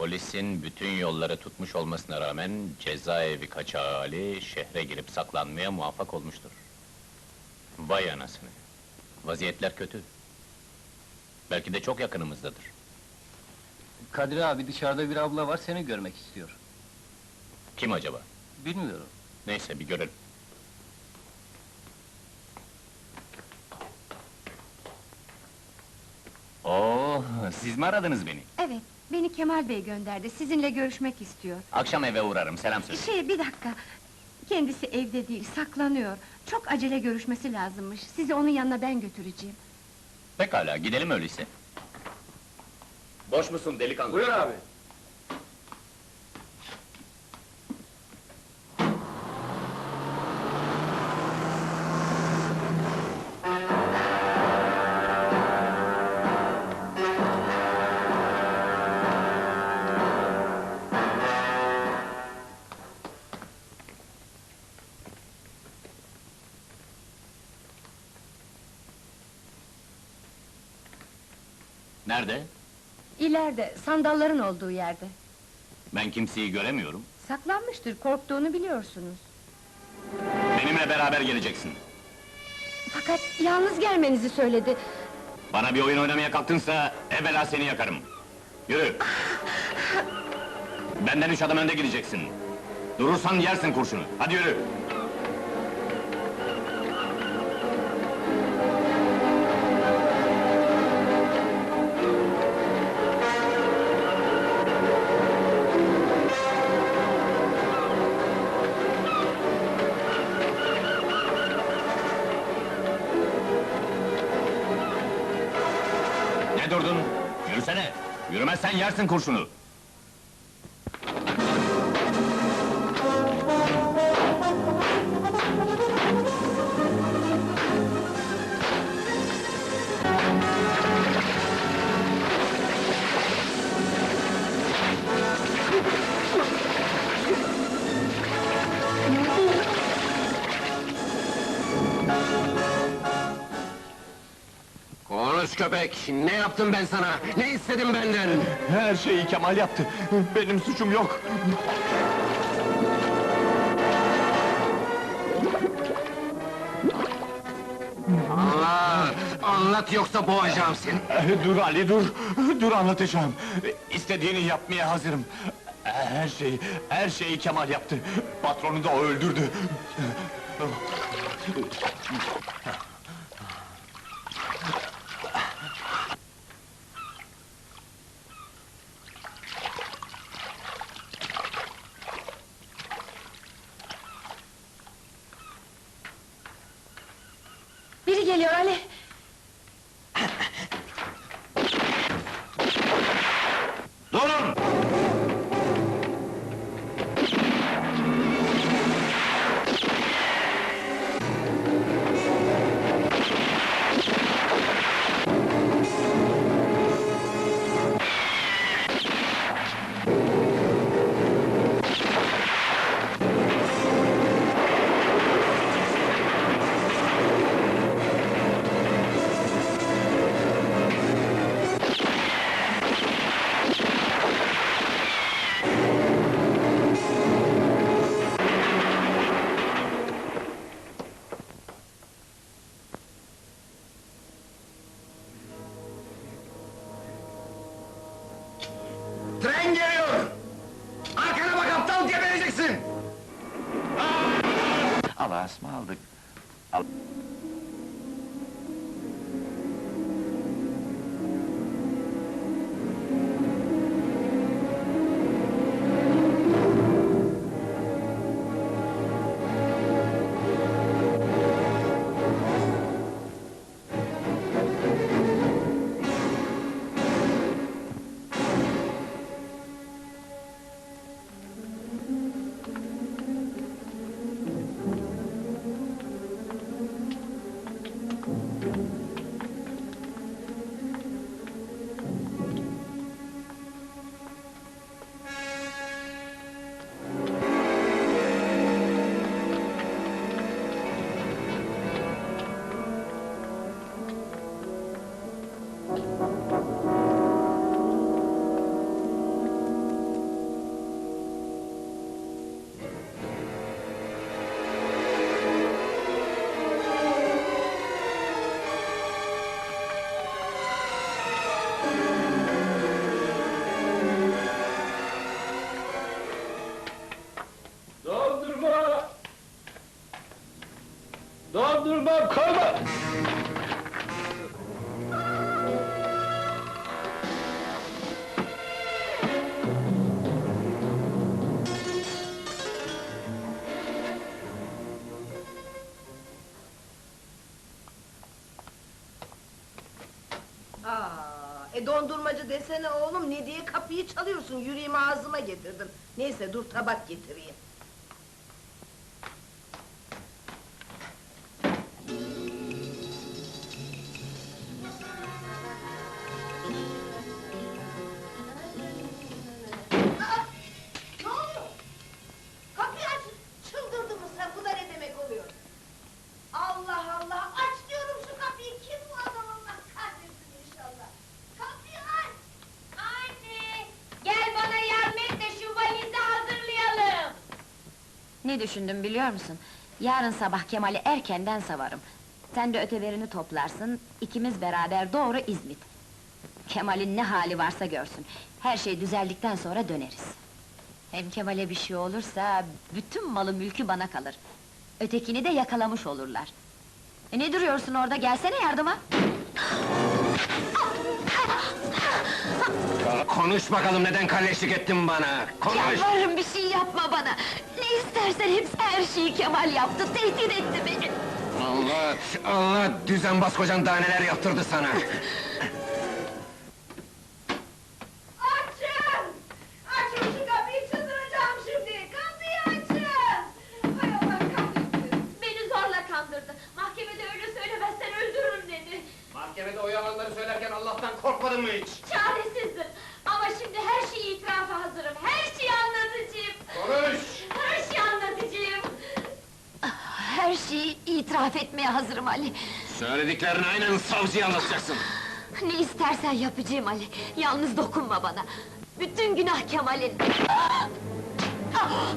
Polisin bütün yolları tutmuş olmasına rağmen cezaevi kaçağı Ali şehre girip saklanmaya muvaffak olmuştur. Vay anasını. Vaziyetler kötü. Belki de çok yakınımızdadır. Kadri abi dışarıda bir abla var seni görmek istiyor. Kim acaba? Bilmiyorum. Neyse bir görelim. Oo, siz mi aradınız beni? Beni Kemal Bey gönderdi. Sizinle görüşmek istiyor. Akşam eve uğrarım, selam söyle. Şey, bir dakika. Kendisi evde değil, saklanıyor. Çok acele görüşmesi lazımmış. Sizi onun yanına ben götüreceğim. Pekala, gidelim öyleyse. Boş musun delikanlı? Buyur abi. Nerede? İleride, sandalların olduğu yerde. Ben kimseyi göremiyorum. Saklanmıştır, korktuğunu biliyorsunuz. Benimle beraber geleceksin. Fakat yalnız gelmenizi söyledi. Bana bir oyun oynamaya kalktınsa, evvela seni yakarım. Yürü! Benden üç adım önde gideceksin. Durursan yersin kurşunu. Hadi yürü! Durdun? Yürüsene! Yürümezsen yersin kurşunu! Konuş köpek, ne yaptım ben sana? Ne istedin benden? Her şeyi Kemal yaptı. Benim suçum yok. Allah! Anlat yoksa boğacağım seni! Dur Ali dur. Dur anlatacağım. İstediğini yapmaya hazırım. Her şeyi, her şeyi Kemal yaptı. Patronu da o öldürdü. Geliyor Ali. Tren geliyor! Arkana bak aptal gebereceksin! Allah'a ısmarladık. Karda, karda! Aa, e dondurmacı desene oğlum, ne diye kapıyı çalıyorsun, yüreğimi ağzıma getirdim. Neyse, dur tabak getireyim. Ne düşündüm biliyor musun? Yarın sabah Kemal'i erkenden savarım. Sen de öteverini toplarsın, ikimiz beraber doğru İzmit. Kemal'in ne hali varsa görsün. Her şey düzeldikten sonra döneriz. Hem Kemal'e bir şey olursa, bütün malı mülkü bana kalır. Ötekini de yakalamış olurlar. E ne duruyorsun orada, gelsene yardıma! Konuş bakalım neden kalleşlik ettin bana? Konuş! Yalvarırım bir şey yapma bana! Ne istersen hepsi her şeyi Kemal yaptı, tehdit etti beni! Allah, Allah düzen bas kocan daha neler yaptırdı sana! Açın! Açın şu kapıyı, çıldıracağım şimdi! Kapıyı açın! Hay Allah kahretsin! Beni zorla kandırdı. Mahkemede öyle söylemezsen öldürürüm dedi. Mahkemede o yalanları söylerken Allah'tan korkmadın mı hiç? Her şeyi itiraf etmeye hazırım Ali. Söylediklerini aynen savcıya anlatacaksın. Ne istersen yapacağım Ali. Yalnız dokunma bana. Bütün günah Kemal'in. Ah! Ah!